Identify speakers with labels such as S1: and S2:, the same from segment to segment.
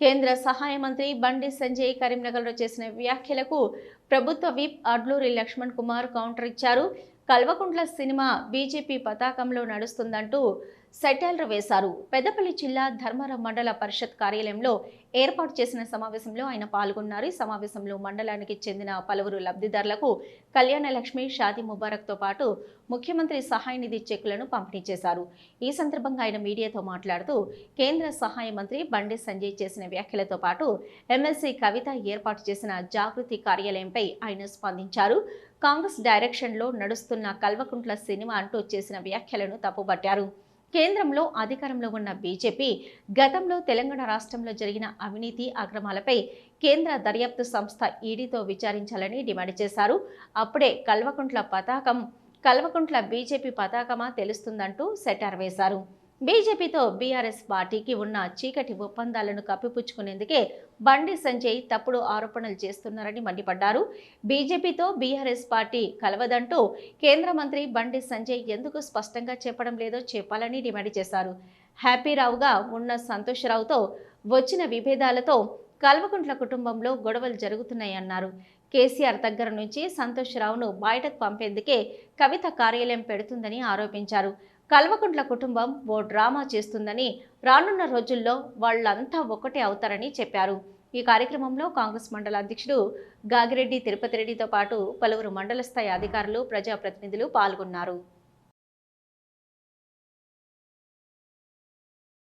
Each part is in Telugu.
S1: కేంద్ర సహాయ మంత్రి బండి సంజయ్ కరీంనగర్లో చేసిన వ్యాఖ్యలకు ప్రభుత్వ విప్ అడ్లూరి లక్ష్మణ్ కుమార్ కౌంటర్ ఇచ్చారు. కల్వకుంట్ల సినిమా బీజేపీ పతాకంలో నడుస్తుందంటూ సెటైలర్ వేశారు. పెద్దపల్లి జిల్లా ధర్మవరం మండల పరిషత్ కార్యాలయంలో ఏర్పాటు చేసిన సమావేశంలో ఆయన పాల్గొన్నారు. ఈ సమావేశంలో మండలానికి చెందిన పలువురు లబ్ధిదారులకు కళ్యాణ లక్ష్మి షాదీ ముబారక్తో పాటు ముఖ్యమంత్రి సహాయ నిధి చెక్కులను పంపిణీ చేశారు. ఈ సందర్భంగా ఆయన మీడియాతో మాట్లాడుతూ కేంద్ర సహాయ మంత్రి బండి సంజయ్ చేసిన వ్యాఖ్యలతో పాటు ఎమ్మెల్సీ కవిత ఏర్పాటు చేసిన జాగృతి కార్యాలయంపై ఆయన స్పందించారు. కాంగ్రెస్ డైరెక్షన్లో నడుస్తున్న కల్వకుంట్ల సినిమా అంటూ చేసిన వ్యాఖ్యలను తప్పుబట్టారు కేంద్రంలో అధికారంలో ఉన్న బీజేపీ గతంలో తెలంగాణ రాష్ట్రంలో జరిగిన అవినీతి అక్రమాలపై కేంద్ర దర్యాప్తు సంస్థ ఈడీతో విచారించాలని డిమాండ్ చేశారు. అప్పుడే కల్వకుంట్ల పతాకం కల్వకుంట్ల బీజేపీ పతాకమా తెలుస్తుందంటూ సెటార్ వేశారు. బీజేపీతో బీఆర్ఎస్ పార్టీకి ఉన్న చీకటి ఒప్పందాలను కప్పిపుచ్చుకునేందుకే బండి సంజయ్ తప్పుడు ఆరోపణలు చేస్తున్నారని మండిపడ్డారు. బీజేపీతో బీఆర్ఎస్ పార్టీ కలవదంటూ కేంద్ర మంత్రి బండి సంజయ్ ఎందుకు స్పష్టంగా చెప్పడం లేదో చెప్పాలని డిమాండ్ చేశారు. హ్యాపీరావుగా ఉన్న సంతోష్రావుతో వచ్చిన విభేదాలతో కల్వకుంట్ల కుటుంబంలో గొడవలు జరుగుతున్నాయన్నారు. కేసీఆర్ దగ్గర నుంచి సంతోష్రావును బయటకు పంపేందుకే కవిత కార్యాలయం పెడుతుందని ఆరోపించారు. కల్వకుంట్ల కుటుంబం ఓ డ్రామా చేస్తుందని రానున్న రోజుల్లో వాళ్ళంతా ఒకటే అవుతారని చెప్పారు. ఈ కార్యక్రమంలో కాంగ్రెస్ మండల అధ్యక్షుడు గాగిరెడ్డి తిరుపతి రెడ్డితో పాటు పలువురు మండల స్థాయి అధికారులు ప్రజాప్రతినిధులు పాల్గొన్నారు.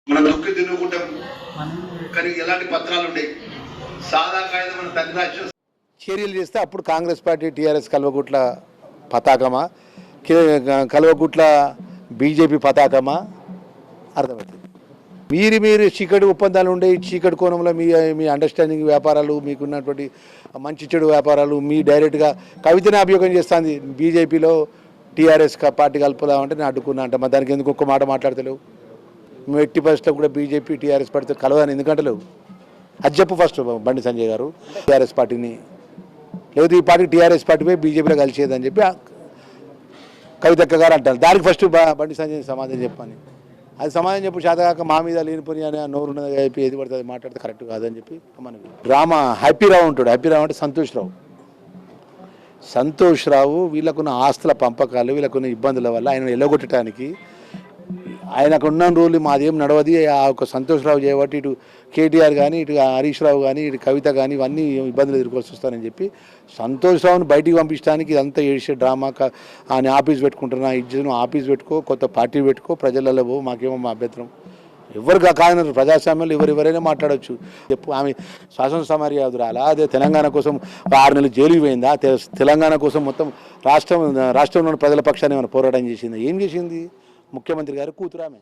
S2: మన దుక్కి తినుకుంటాం కానీ ఎలాంటి పత్రాలు ఉండేవి? సాదా కాగితం
S3: చర్యలు చేస్తే అప్పుడు కాంగ్రెస్ పార్టీ టీఆర్ఎస్ కల్వగుట్ల పతాకమా? కే- కల్వగుట్ల బీజేపీ పతాకమా? అర్థమవుతుంది. మీరు మీరు చీకటి ఒప్పందాలు ఉండే చీకటి కోణంలో మీ మీ అండర్స్టాండింగ్ వ్యాపారాలు మీకున్నటువంటి మంచి చెడు వ్యాపారాలు మీ డైరెక్ట్గా కవితని అభియోగం చేస్తుంది. బీజేపీలో టీఆర్ఎస్ పార్టీ కలుపుదామంటే నేను అడ్డుకున్నా అంటే. మరి దానికి ఎందుకు ఒక్క మాట మాట్లాడతలేవు? మేము ఎట్టి పరిస్థితుల్లో కూడా బీజేపీ టీఆర్ఎస్ పార్టీతో కలవదని ఎందుకంటలేవు అది చెప్పు ఫస్ట్ బండి సంజయ్ గారు. టీఆర్ఎస్ పార్టీని. లేదు ఈ పార్టీ టీఆర్ఎస్ పార్టీపై బీజేపీలో కలిసేదని చెప్పి కవితక్క గారు అంటారు. దానికి ఫస్ట్ బండి సంజయ్ సమాధానం చెప్పని. అది సమాధానం చెప్పు చేతగాక మా మీద లేనిపోయి అని నోరు ఉన్నది చెప్పి ఏది పడుతుంది మాట్లాడితే కరెక్ట్ కాదని చెప్పి మనకి డ్రామా హ్యాపీరావు ఉంటాడు హ్యాపీరావు అంటే సంతోష్ రావు. సంతోష్ రావు వీళ్ళకున్న ఆస్తుల పంపకాలు వీళ్ళకున్న ఇబ్బందుల వల్ల ఆయన ఎల్లగొట్టడానికి ఆయనకు ఉన్న రోజులు మాదేం నడవది ఆ ఒక సంతోష్ రావు చేయబట్టి ఇటు కేటీఆర్ కానీ ఇటు హరీష్ రావు కానీ ఇటు కవిత కానీ ఇవన్నీ ఇబ్బందులు ఎదుర్కోవాల్సి వస్తారని చెప్పి సంతోషరావుని బయటికి పంపించడానికి ఇదంతా ఏడిసే డ్రామా క- ఆయన ఆఫీస్ పెట్టుకుంటున్నా ఇజ్జను ఆఫీస్ పెట్టుకో కొత్త పార్టీ పెట్టుకో ప్రజలలో పో మాకేమో మా అభ్యంతరం. ఎవరు కాదన్నారు ప్రజాస్వామ్యంలో ఎవరు ఎవరైనా మాట్లాడవచ్చు చెప్పు ఆమె శాసనసభ మర్యాదరాలా అదే తెలంగాణ కోసం ఆరు నెలలు జైలుకి పోయిందా? తెలంగాణ కోసం మొత్తం రాష్ట్రం రాష్ట్రంలోని ప్రజల పక్షాన్ని ఏమైనా పోరాటం చేసిందా? ఏం చేసింది? ముఖ్యమంత్రి గారు కూతురామే